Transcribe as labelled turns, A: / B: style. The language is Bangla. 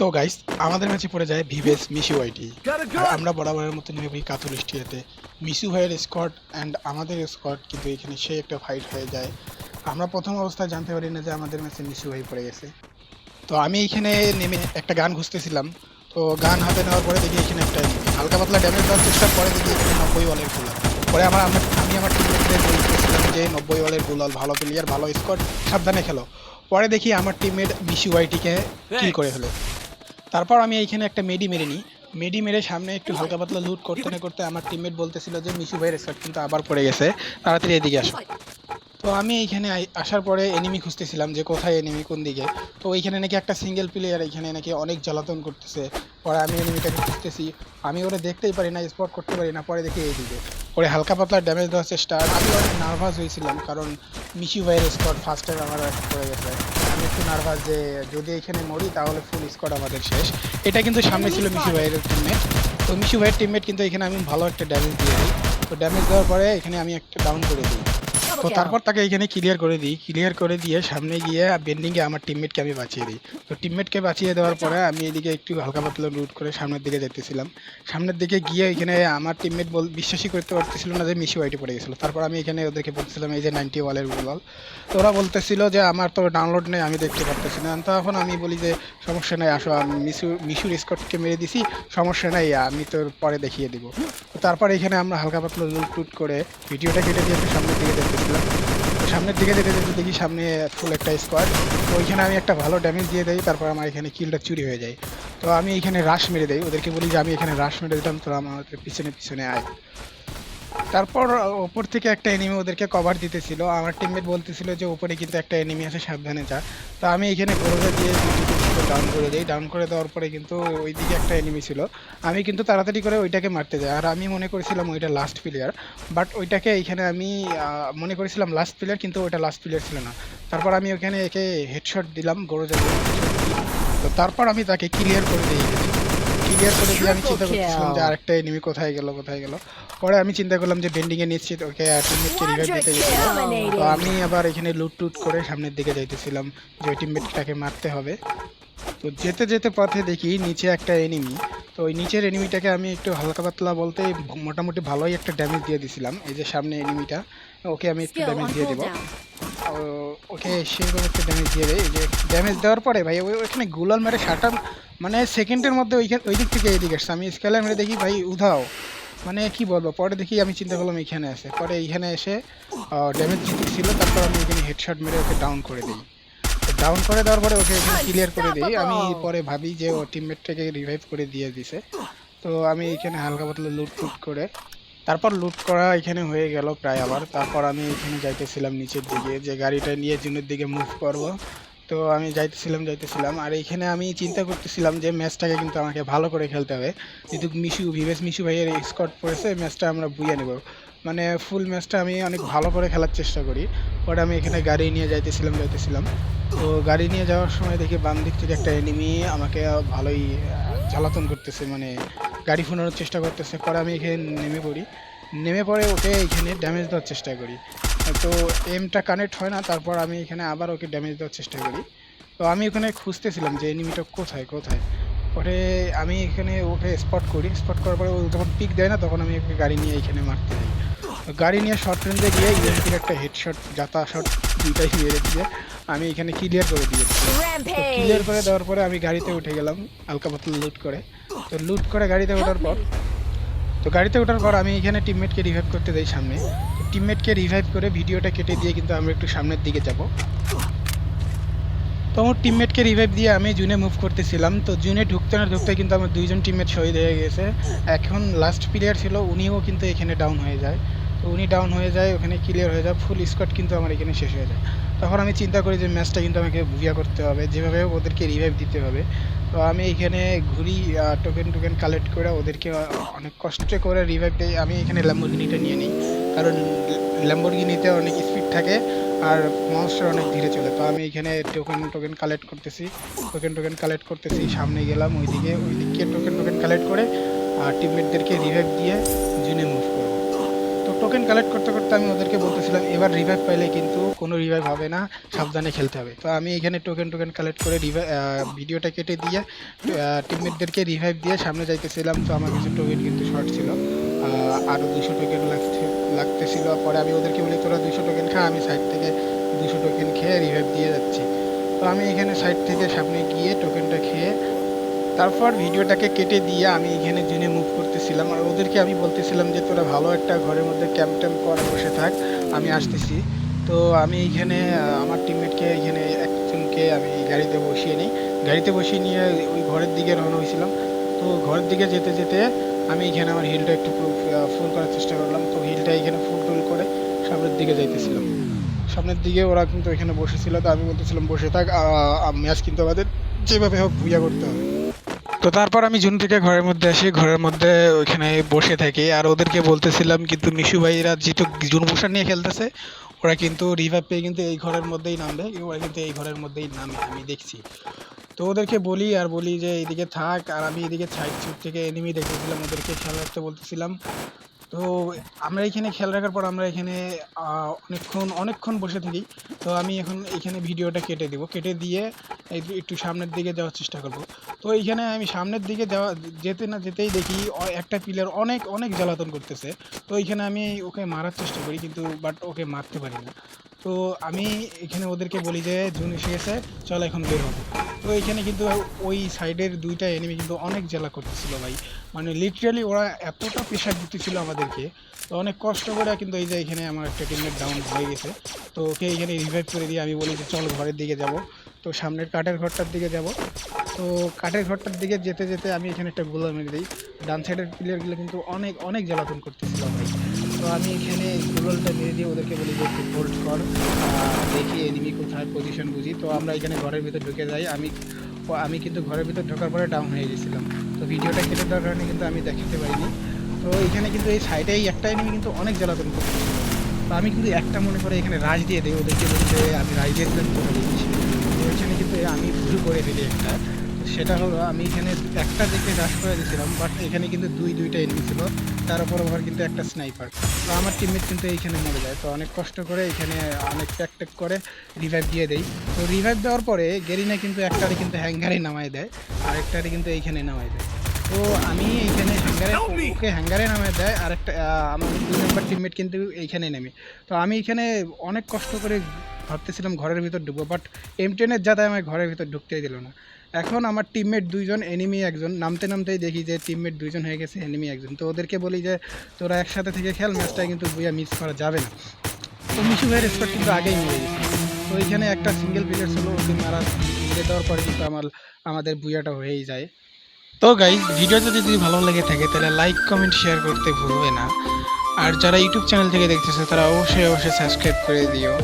A: তো গাইস আমাদের ম্যাচে পড়ে যায় ভিভেস মিশু
B: gun!
A: আমরা বরাবরের মতো নেমে পড়ি কাতুল স্টিয়াতে। মিশু ভাইয়ের স্কট অ্যান্ড আমাদের স্কট কিন্তু এখানে সেই একটা ফাইট হয়ে যায়। আমরা প্রথম অবস্থায় জানতে পারি না যে আমাদের ম্যাচে মিশু ভাই পড়ে গেছে। তো আমি এখানে নেমে একটা গান খুঁজতেছিলাম তো গান হাতে নেওয়ার পরে দেখি এখানে একটা হালকা পাতলা ড্যামেজ দেওয়ার চেষ্টা পরে দেখি এখানে নব্বই ওয়ালের গোলাল। পরে আমার আমরা- আমি আমার টিমমেটদের বলতেছিলাম যে নব্বই ওয়ালের গোলাল ভালো প্লেয়ার ভালো স্কট সাবধানে খেলো। পরে দেখি আমার টিমমেট মিশু ওয়াইটিকে কিল করে ফেলে। তারপর আমি এইখানে একটা মেডি মেরে নিই। মেডি মেরে সামনে একটু হালকা পাতলা লুট করতে না করতে আমার টিমমেট বলতেছিল যে, মিশু ভাইয়ের স্কট কিন্তু আবার পড়ে গেছে। তাড়াতাড়ি এদিকে আসো। তো আমি এইখানে আসার পরে এনিমি খুঁজতেছিলাম যে, কোথায় এনিমি কোন দিকে? তো ওইখানে নাকি একটা সিঙ্গেল প্লেয়ার এখানে নাকি অনেক জ্বালাতন করতেছে। পরে আমি এনিমিটাকে খুঁজতেছি। আমি ওরা দেখতেই পারি না স্পট করতে পারি না। পরে দেখি এইদিকে। পরে হালকা পাতলা ড্যামেজ দেওয়ার চেষ্টা। আমি অনেক নার্ভাস হয়েছিলাম কারণ মিশু ভাইয়ের স্কট ফার্স্টে আমার একটা পড়ে গেছে। আমি একটু নার্ভাস যে যদি এখানে মরি তাহলে ফুল স্কোয়াড আমাদের শেষ। এটা কিন্তু সামনে ছিল মিশু ভাইয়ের টিমমেট তো মিশু ভাইয়ের টিমমেট কিন্তু এখানে আমি ভালো একটা ড্যামেজ দিয়ে দিই। তো ড্যামেজ দেওয়ার পরে এখানে আমি একটা ডাউন করে দিই। তো তারপর তাকে এখানে ক্লিয়ার করে দিই। ক্লিয়ার করে দিয়ে সামনে গিয়ে বেন্ডিংয়ে আমার টিমমেটকে আমি বাঁচিয়ে দিই। তো টিমমেটকে বাঁচিয়ে দেওয়ার পরে আমি এদিকে একটু হালকা পাতলা রুট করে সামনের দিকে যেতেছিলাম। সামনের দিকে গিয়ে এখানে আমার টিমমেট বল বিশ্বাসই করতে পারতেছিল না যে মিশি আইটি পড়ে গেছিল। তারপর আমি এখানে ওদেরকে বলতেছিলাম এই যে নাইনটি ওয়ালের গুলাল তো ওরা বলতেছিল যে আমার তো ডাউনলোড নেই আমি দেখতে পারতেছি না। তখন আমি বলি যে সমস্যা নেই আসো আমি মিশু মিশুর স্কটকে মেরে দিছি সমস্যা নাই আমি তোর পরে দেখিয়ে দিব। তারপর এখানে আমরা হালকা পাতলা লুট টুট করে ভিডিওটা কেটে দিয়ে সামনের দিকে দেখতেছিলাম তো সামনের দিকে যেতে যেতে দেখি সামনে ফুল একটা স্কোয়াড তো ওইখানে আমি একটা ভালো ড্যামেজ দিয়ে দিই, তারপর আমার এখানে কিলটা চুরি হয়ে যায়। তো আমি এখানে রাশ মেরে দিই। ওদেরকে বলি যে, আমি এখানে রাশ মেরে দিতাম, তোরা আমার পিছনে পিছনে আয়। তারপর ওপর থেকে একটা এনিমি ওদেরকে কভার দিতেছিল। আমার টিমমেট বলতেছিল যে উপরে কিন্তু একটা এনিমি আছে, সাবধানে যা। তো আমি এখানে গরুটা দিয়ে ডাউন করে দিই। ডাউন করে দেওয়ার পরে কিন্তু ওইদিকে একটা এনিমি ছিল। আমি কিন্তু তাড়াতাড়ি করে ওইটাকে মারতে যাই। আর আমি মনে করেছিলাম ওইটা লাস্ট প্লেয়ার বাট ওইটাকে এইখানে আমি মনে করেছিলাম লাস্ট প্লেয়ার কিন্তু ওইটা লাস্ট প্লেয়ার ছিল না। তারপর আমি ওখানে একে হেডশট দিলাম গরুজা তো তারপর আমি তাকে ক্লিয়ার করে দিই ক্লিয়ার করে দিয়ে আমি চিন্তা করতেছিলাম যে আরেকটা এনিমি কোথায় গেল কোথায় গেল। পরে আমি চিন্তা করলাম যে বেন্ডিং এ নিশ্চিত ওকে টিমমেটকে রিভাইভ দিতে তো আমি আবার এখানে লুট টুট করে সামনের দিকে যাইতেছিলাম যে ওই টিমমেটটাকে মারতে হবে। তো যেতে যেতে পথে দেখি নিচে একটা এনিমি তো ওই নিচের এনিমিটাকে আমি একটু হালকা পাতলা বলতে মোটামুটি ভালোই একটা ড্যামেজ দিয়ে দিছিলাম এই যে সামনে এনিমিটা ওকে আমি একটু ড্যামেজ দিয়ে দেবো। ওকে সেরকম একটা ড্যামেজ দিয়ে দেয়। যে ড্যামেজ দেওয়ার পরে ভাই, ওই ওইখানে গুলাল মেরে সাটা মানে সেকেন্ডের মধ্যে ওইখানে ওই দিক থেকে এইদিকে আসছে। আমি স্কেলার মেরে দেখি, ভাই, উধাও। মানে কি বলব, পরে দেখি আমি চিন্তা করলাম এখানে আসে পরে এইখানে এসে ড্যামেজ ছিল তারপর আমি এখানে হেডশট মেরে ওকে ডাউন করে দিই। ডাউন করে দেওয়ার পরে ওকে এখানে ক্লিয়ার করে দিই। আমি পরে ভাবি যে ও টিমমেটটাকে রিভাইভ করে দিয়ে দিছে। তো আমি এখানে হালকা পাতলা লুট টুট করে তারপর লুট করা এখানে হয়ে গেল প্রায় আবার। তারপর আমি এখানে যাইতেছিলাম নিচের দিকে, যে গাড়িটা নিয়ে জুনের দিকে মুভ করব। তো আমি যাইতেছিলাম যাইতেছিলাম। আর এখানে আমি চিন্তা করতেছিলাম যে ম্যাচটাকে কিন্তু আমাকে ভালো করে খেলতে হবে। যেহেতু মিশু, ভিভেস মিশু ভাইয়ের স্কট পড়েছে ম্যাচটা আমরা বুঝে নেব। মানে ফুল ম্যাচটা আমি অনেক ভালো করে খেলার চেষ্টা করি। পরে আমি এখানে গাড়ি নিয়ে যাইতেছিলাম যাইতেছিলাম। তো গাড়ি নিয়ে যাওয়ার সময় দেখি বাম দিক থেকে একটা এনিমি আমাকে ভালোই জ্বালাতন করতেছে মানে গাড়ি ফোনানোর চেষ্টা করতেছে পরে আমি এখানে নেমে পড়ি। নেমে পড়ে ওকে এখানে ড্যামেজ দেওয়ার চেষ্টা করি। তো এমটা কানেক্ট হয় না তারপর আমি এখানে আবার ওকে ড্যামেজ দেওয়ার চেষ্টা করি। তো আমি ওখানে খুঁজতেছিলাম যে এনিমিটা কোথায় কোথায়? পরে আমি এখানে ওকে স্পট করি। স্পট করার পরে ও যখন পিক দেয় না তখন আমি ওকে গাড়ি নিয়ে এখানে মারতে যাই। তো গাড়ি নিয়ে শর্ট রেঞ্জে গিয়ে ইউএনপির একটা হেডশট যাতা শট দুইটাই মেরে দিয়ে আমি এখানে ক্লিয়ার করে দিয়েছি। ক্লিয়ার করে দেওয়ার পরে আমি গাড়িতে উঠে গেলাম হালকা পাতলা লুট করে। তো লুট করে গাড়িতে ওঠার পর, তো গাড়িতে ওঠার পর আমি এখানে টিমমেটকে রিভাইভ করতে দেই সামনে। টিমমেটকে রিভাইভ করে ভিডিওটা কেটে দিয়ে কিন্তু আমরা একটু সামনের দিকে যাব। তো আমার টিমমেটকে রিভাইভ দিয়ে আমি জুনে মুভ করতেছিলাম। তো জুনে ঢুকতে না ঢুকতে কিন্তু আমার দুইজন টিমমেট শহীদ হয়ে গেছে। এখন লাস্ট প্লেয়ার ছিল, উনিও কিন্তু এখানে ডাউন হয়ে যায়। তো উনি ডাউন হয়ে যায়, ওখানে ক্লিয়ার হয়ে যায় ফুল স্কোয়াড কিন্তু আমার এখানে শেষ হয়ে যায়। তখন আমি চিন্তা করি যে ম্যাচটা কিন্তু আমাকে বুঝিয়া করতে হবে। যেভাবে ওদেরকে রিভাইভ দিতে হবে। তো আমি এখানে ঘুরি টোকেন টোকেন কালেক্ট করে ওদেরকে অনেক কষ্টে করে রিভাইভ দেয় আমি এখানে ল্যাম্বরগিনিটা নিয়ে নিই, কারণ ল্যাম্বরগিনিতে অনেক স্পিড থাকে আর মনস্টার অনেক ধীরে চলে। তো আমি এখানে টোকেন টোকেন কালেক্ট করতেছি টোকেন টোকেন কালেক্ট করতেছি, সামনে গেলাম, ওইদিকে ওইদিকে টোকেন টোকেন কালেক্ট করে আর টিমমেটদেরকে রিভাইভ দিয়ে টোকেন কালেক্ট করতে করতে আমি ওদেরকে বলতেছিলাম, এবার রিভাইভ পাইলে কিন্তু কোনো রিভাইভ হবে না, সাবধানে খেলতে হবে। তো আমি এখানে টোকেন টোকেন কালেক্ট করে রিভাই ভিডিওটা কেটে দিয়ে টিমমেটদেরকে রিভাইভ দিয়ে সামনে যাইতেছিলাম। তো আমার কিছু টোকেন কিন্তু শর্ট ছিল আরও আরও দুশো টোকেন লাগতে লাগতেছিল। পরে আমি ওদেরকে বলি, তোরা দুশো টোকেন খা, আমি সাইড থেকে দুশো টোকেন খেয়ে রিভাইভ দিয়ে যাচ্ছি। তো আমি এখানে সাইড থেকে সামনে গিয়ে টোকেনটা খেয়ে তারপর ভিডিওটাকে কেটে দিয়ে আমি এখানে জেনে মুভ করতেছিলাম। আর ওদেরকে আমি বলতেছিলাম যে, তোরা ভালো একটা ঘরের মধ্যে ক্যাম্প ট্যাম্প করে, বসে থাক, আমি আসতেছি। তো আমি এখানে আমার টিমমেটকে এখানে একজনকে আমি গাড়িতে বসিয়ে নিই। গাড়িতে বসিয়ে নিয়ে ওই ঘরের দিকে রওনা হয়েছিলাম। তো ঘরের দিকে যেতে যেতে আমি এখানে আমার হিলটা একটু ফুল করার চেষ্টা করলাম। তো হিলটা এখানে ফুল টুল করে সামনের দিকে যাইতেছিলাম। সামনের দিকে ওরা কিন্তু এখানে বসেছিল। তো আমি বলতেছিলাম, বসে থাক ম্যাচ কিন্তু আমাদের যেভাবে হোক ভুইয়া করতে হবে। তো তারপর আমি জুন থেকে ঘরের মধ্যে আসি, ঘরের মধ্যে ওইখানে বসে থাকি। আর ওদেরকে বলতেছিলাম কিন্তু মিশু ভাইরা যেহেতু জুন ভূষণ নিয়ে খেলতেছে, ওরা কিন্তু রিভার পেয়ে কিন্তু এই ঘরের মধ্যেই নামবে, ওরা কিন্তু এই ঘরের মধ্যেই নামে, আমি দেখছি। তো ওদেরকে বলি আর বলি যে এইদিকে থাক। আর আমি এদিকে সাইড চুপ থেকে এনিমি দেখেছিলাম, ওদেরকে রাখতে বলতেছিলাম। তো আমরা এখানে খেয়াল রাখার পর আমরা এখানে অনেকক্ষণ অনেকক্ষণ বসে থাকি। তো আমি এখন এখানে ভিডিওটা কেটে দেবো। কেটে দিয়ে একটু সামনের দিকে যাওয়ার চেষ্টা করব। তো এইখানে আমি সামনের দিকে যাওয়া, যেতে না যেতেই দেখি একটা পিলার অনেক অনেক জ্বালাতন করতেছে। তো এইখানে আমি ওকে মারার চেষ্টা করি কিন্তু, বাট ওকে মারতে পারি না। তো আমি এখানে ওদেরকে বলি যে জুন এসে গেছে, চল এখন বের হব। তো এইখানে কিন্তু ওই সাইডের দুইটা এনিমি কিন্তু অনেক জ্বালা করতেছিল ভাই। মানে লিটারালি ওরা এতটা প্রেশার দিতেছিল আমাদেরকে, তো অনেক কষ্ট করে কিন্তু এই যে এখানে আমার একটা টিমমেট ডাউন হয়ে গেছে। তো ওকে এখানে রিভাইভ করে দিয়ে আমি বলি যে, চল ঘরের দিকে যাব। তো সামনের কাঠের ঘরটার দিকে যাব। তো কাঠের ঘরটার দিকে যেতে যেতে আমি এখানে একটা গুলো মেরে দিই। ডান সাইডের প্লেয়ারগুলো কিন্তু অনেক অনেক জ্বালাতন করতেছিল ভাই। তো আমি এখানে গুগলটা মেরে দিয়ে ওদেরকে বলি যে, একটু হোল্ড কর। দেখি এনিমি কোথায় পজিশন বুঝি। তো আমরা এখানে ঘরের ভিতর ঢুকে যাই। আমি আমি কিন্তু ঘরের ভিতর ঢোকার পরে ডাউন হয়ে গেছিলাম। তো ভিডিওটা কেটে দেওয়ার কারণে কিন্তু আমি দেখাতে পারিনি। তো এখানে কিন্তু এই সাইডেই একটা এনিমি কিন্তু অনেক জ্বালাতন করতেছিল তো আমি কিন্তু একটা মনে করে এখানে রাজ দিয়ে দিই। ওদেরকে বলি যে, আমি রাজ দিয়ে দিলাম দিয়েছি তো এখানে কিন্তু আমি ভুল করে দিলি একটা। সেটা হলো আমি এখানে একটা দেখে রাশ করে দিয়েছিলাম বাট এখানে কিন্তু দুই দুইটা এনিমি ছিল। তার উপর আবার কিন্তু একটা স্নাইপার তো আমার টিমমেট কিন্তু এইখানে মরে যায়। তো অনেক কষ্ট করে এখানে অনেক ট্যাক ট্যাক করে রিভাইভ দিয়ে দেই। তো রিভাইভ দেওয়ার পরে গেরিনা কিন্তু একটারে কিন্তু হ্যাঙ্গারে নামায় দেয় আর একটারে কিন্তু এইখানে নামায় দেয়। তো আমি এইখানে হ্যাঙ্গারে ওকে হ্যাঙ্গারে নামায় দেয় আর একটা আমার দুই নম্বর টিমমেট কিন্তু এইখানে নেমে। তো আমি এখানে অনেক কষ্ট করে ভাবতেছিলাম ঘরের ভিতর ঢুকবো বাট এম টেনের যাতে আমার ঘরের ভিতর ঢুকতেই দিল না। এখন আমার টিমমেট দুইজন এনিমি একজন। নামতে নামতেই দেখি যে টিমমেট দুইজন হয়ে গেছে এনিমি একজন। তো ওদেরকে বলি যে, তোরা একসাথে থেকে খেল ম্যাচটা কিন্তু বুয়া মিস করা যাবে না। তো মিশু ভাইয়ের স্কোয়াড কিন্তু আগেই মরে গেছে তো এইখানে একটা সিঙ্গেল প্লেয়ার ছিল ওকে মারা মেরে দেওয়ার পরে কিন্তু আমার, আমাদের বুয়াটা হয়েই যায়। তো গাইজ ভিডিওটা যদি ভালো লেগে থাকে, তাহলে লাইক কমেন্ট শেয়ার করতে ভুলবে না। আর যারা ইউটিউব চ্যানেল থেকে দেখতেছে, তারা অবশ্যই অবশ্যই সাবস্ক্রাইব করে দিও।